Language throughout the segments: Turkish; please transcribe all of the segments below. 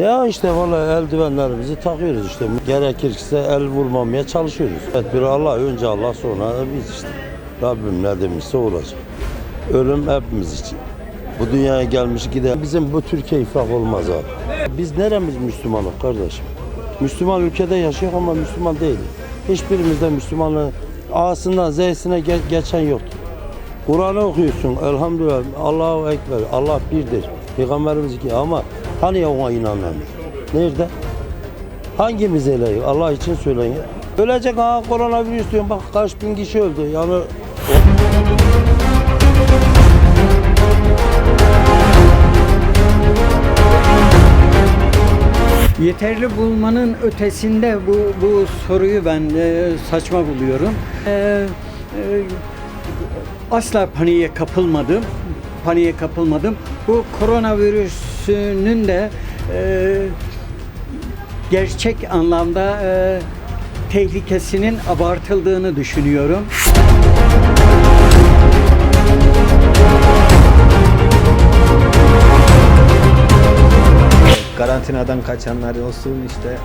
Ya işte vallahi eldivenlerimizi takıyoruz işte. Gerekirse el vurmamaya çalışıyoruz. Tedbir Allah, önce Allah sonra biz işte. Rabbim ne demişse olacak. Ölüm hepimiz için. Bu dünyaya gelmiş gider. Bizim bu Türkiye iflah olmaz abi. Biz neremiz Müslümanız kardeşim? Müslüman ülkede yaşıyor ama Müslüman değil. Hiçbirimizde Müslümanlığı A'sından Z'sine ge- geçen yoktur. Kur'an'ı okuyorsun elhamdülillah Allahu Ekber Allah birdir Peygamberimiz iki ama hani ya ona inanmıyor Nerede? Hangimiz öyle Allah için söyleyin. Ölecek ha koronavirüs diyorum bak kaç bin kişi öldü yani Yeterli bulmanın ötesinde bu, bu soruyu ben e, saçma buluyorum. E, e, asla paniğe kapılmadım. Paniğe kapılmadım. Bu koronavirüsünün de e, gerçek anlamda e, tehlikesinin abartıldığını düşünüyorum. Karantinadan kaçanlar olsun işte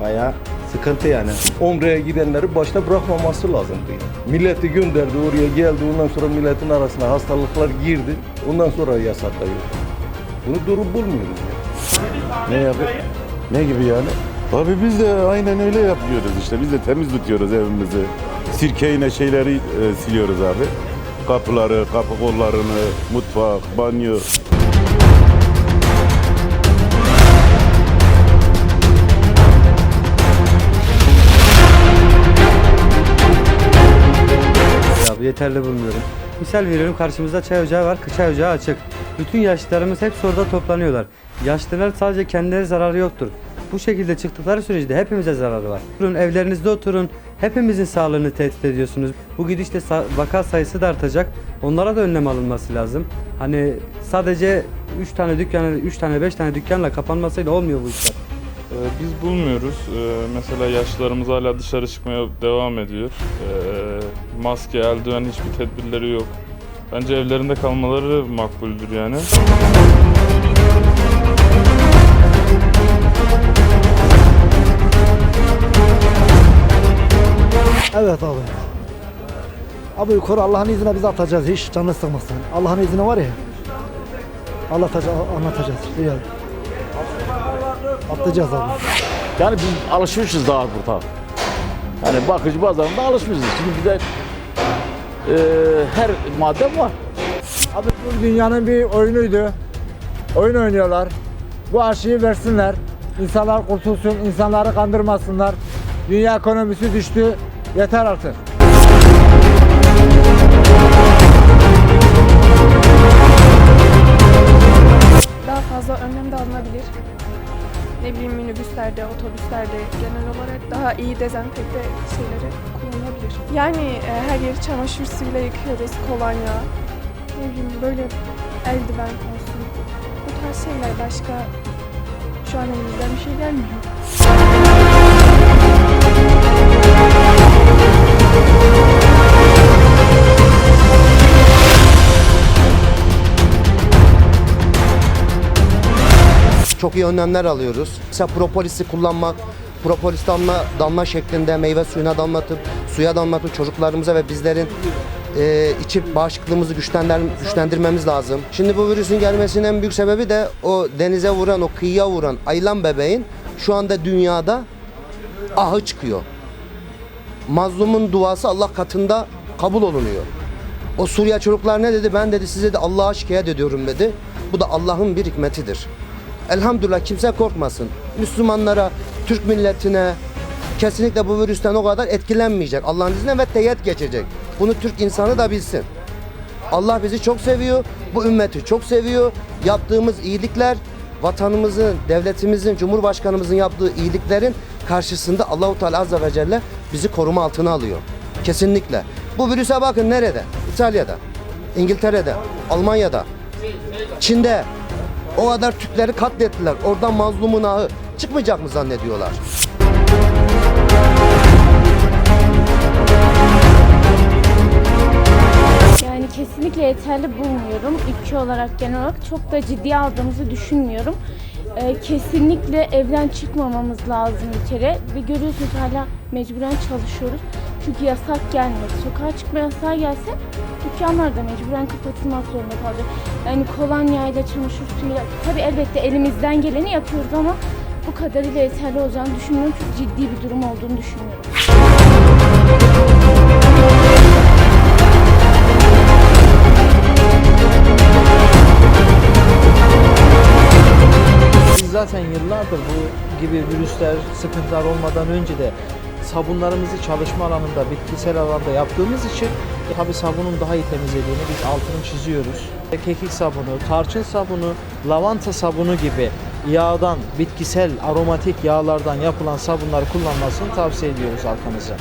bayağı sıkıntı yani. Umre'ye gidenleri başta bırakmaması lazımdı. Milleti gönderdi oraya geldi ondan sonra milletin arasına hastalıklar girdi. Ondan sonra yasakladı. Bunu durum bulmuyoruz yani. Ne yapıyor? Ne gibi yani? Abi biz de aynen öyle yapıyoruz işte. Biz de temiz tutuyoruz evimizi. Sirkeyle şeyleri e, siliyoruz abi. Kapıları, kapı kollarını, mutfak, banyo. Abi yeterli bulmuyorum. Misal veriyorum karşımızda çay ocağı var, çay ocağı açık. Bütün yaşlılarımız hep orada toplanıyorlar. Yaşlılar sadece kendileri zararı yoktur. Bu şekilde çıktıkları sürece hepimize zararı var. Oturun evlerinizde oturun. Hepimizin sağlığını tehdit ediyorsunuz. Bu gidişte sa- vaka sayısı da artacak. Onlara da önlem alınması lazım. Hani sadece 3 tane dükkan, 3 tane 5 tane dükkanla kapanmasıyla olmuyor bu işler. Ee, Biz bulmuyoruz. Ee, Mesela yaşlılarımız hala dışarı çıkmaya devam ediyor. Ee, Maske, eldiven hiçbir tedbirleri yok. Bence evlerinde kalmaları makbuldür yani. Evet abi. Abi yukarı Allah'ın izniyle biz atacağız hiç canını sıkmasın. Allah'ın izni var ya. Anlatacağız, anlatacağız. Yani. Atlayacağız abi. Yani biz alışmışız daha burada. Yani bakıcı pazarında alışmışız. Şimdi bize e, her madde var. Abi bu dünyanın bir oyunuydu. Oyun oynuyorlar. Bu aşıyı versinler. İnsanlar kurtulsun, insanları kandırmasınlar. Dünya ekonomisi düştü. Yeter artık. Minibüslerde, otobüslerde genel olarak daha iyi dezenfekte şeyleri kullanılabilir. Yani e, her yeri çamaşır suyuyla yıkıyoruz, kolonya. Ne bileyim böyle eldiven olsun. Bu tarz şeyler başka şu an elimizden bir şey gelmiyor. Çok iyi önlemler alıyoruz. Mesela propolisi kullanmak, propolis damla, damla şeklinde meyve suyuna damlatıp, suya damlatıp çocuklarımıza ve bizlerin e, içip bağışıklığımızı güçlendir, güçlendirmemiz lazım. Şimdi bu virüsün gelmesinin en büyük sebebi de o denize vuran, o kıyıya vuran ayılan bebeğin şu anda dünyada ahı çıkıyor. Mazlumun duası Allah katında kabul olunuyor. O Suriye çocuklar ne dedi? Ben dedi size de Allah'a şikayet ediyorum dedi. Bu da Allah'ın bir hikmetidir. Elhamdülillah kimse korkmasın. Müslümanlara, Türk milletine kesinlikle bu virüsten o kadar etkilenmeyecek. Allah'ın izniyle ve teyit geçecek. Bunu Türk insanı da bilsin. Allah bizi çok seviyor. Bu ümmeti çok seviyor. Yaptığımız iyilikler vatanımızın, devletimizin, cumhurbaşkanımızın yaptığı iyiliklerin karşısında Allahu Teala azze ve celle bizi koruma altına alıyor. Kesinlikle. Bu virüse bakın nerede? İtalya'da, İngiltere'de, Almanya'da, Çin'de. O kadar Türkleri katlettiler. Oradan mazlumun ahı çıkmayacak mı zannediyorlar? Yani kesinlikle yeterli bulmuyorum. Ülke olarak genel olarak çok da ciddiye aldığımızı düşünmüyorum. Ee, kesinlikle evden çıkmamamız lazım bir kere ve görüyorsunuz hala mecburen çalışıyoruz. Çünkü yasak gelmedi. Sokağa çıkma yasağı gelse dükkanlar da mecburen kapatılmak zorunda kalacak. Yani kolonyayla, çamaşır suyuyla tabii elbette elimizden geleni yapıyoruz ama bu kadarıyla yeterli olacağını düşünmüyorum. Çok ciddi bir durum olduğunu düşünüyorum. Biz zaten yıllardır bu gibi virüsler, sıkıntılar olmadan önce de sabunlarımızı çalışma alanında, bitkisel alanda yaptığımız için e, tabii sabunun daha iyi temizlediğini biz altını çiziyoruz. Kekik sabunu, tarçın sabunu, lavanta sabunu gibi yağdan, bitkisel aromatik yağlardan yapılan sabunları kullanmasını tavsiye ediyoruz halkımıza.